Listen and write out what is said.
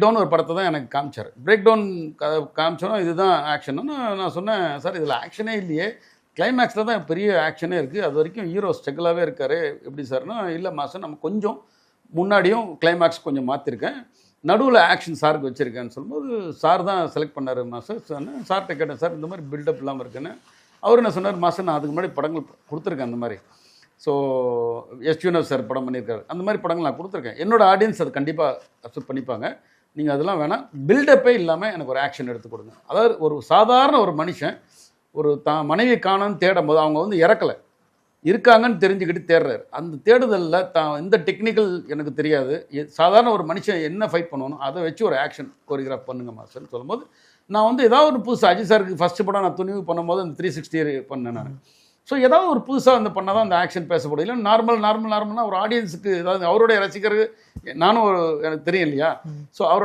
Break down ஒரு படத்தை தான் எனக்கு காமிச்சார். பிரேக் டவுன் காமிச்சோன்னா இதுதான் ஆக்ஷன் நான் சொன்னேன் சார் இதில் ஆக்ஷனே இல்லையே. கிளைமேக்ஸில் தான் பெரிய ஆக்ஷனே இருக்குது அது வரைக்கும் ஹீரோ ஸ்ட்ரகிளாகவே இருக்கார். எப்படி சார்னா இல்லை மாதம் நம்ம கொஞ்சம் முன்னாடியும் கிளைமேக்ஸ் கொஞ்சம் மாற்றிருக்கேன் நடுவில் ஆக்ஷன் சாருக்கு வச்சுருக்கேன்னு சொல்லும்போது சார் தான் செலக்ட் பண்ணார் மாஸ்டர். சொன்னேன் சார்கிட்ட கேட்டேன் சார் இந்த மாதிரி பில்டப் இல்லாமல் இருக்குன்னு. அவர் என்ன சொன்னார் மாஸ்டர் நான் அதுக்கு முன்னாடி படங்கள் கொடுத்துருக்கேன் அந்த மாதிரி. ஸோ எஸ் யூனவ் சார் படம் பண்ணியிருக்காரு. அந்த மாதிரி படங்கள் நான் கொடுத்துருக்கேன். என்னோடய ஆடியன்ஸ் அது கண்டிப்பாக அக்செப்ட் பண்ணிப்பாங்க. நீங்கள் அதெல்லாம் வேணாம் பில்டப்பே இல்லாமல் எனக்கு ஒரு ஆக்ஷன் எடுத்து கொடுங்க. அதாவது ஒரு சாதாரண ஒரு மனுஷன் ஒரு தான் மனைவி காணன்னு தேடும் போது அவங்க வந்து இறக்கலை. இருக்காங்கன்னு தெரிஞ்சுக்கிட்டு தேடுறாரு. அந்த தேடுதலில் தான் இந்த டெக்னிக்கல் எனக்கு தெரியாது. சாதாரண ஒரு மனுஷன் என்ன ஃபைட் பண்ணணும் அதை வச்சு ஒரு ஆக்ஷன் கோரியோகிராஃப் பண்ணுங்க மாஸ்டர்னு சொல்லும்போது நான் வந்து ஏதாவது ஒரு புதுசு அஜித் சாருக்கு ஃபஸ்ட்டு படம் நான் துணிவு பண்ணும்போது அந்த த்ரீ சிக்ஸ்டி பண்ணேன் நான். ஸோ ஏதாவது ஒரு புதுசாக வந்து பண்ணால் தான் அந்த ஆக்ஷன் பேசப்படும். இல்லை நார்மல் நார்மல் நார்மலாக ஒரு ஆடியன்ஸுக்கு ஏதாவது அவருடைய ரசிகருக்கு நானும் ஒரு எனக்கு தெரியும் இல்லையா? ஸோ அவர்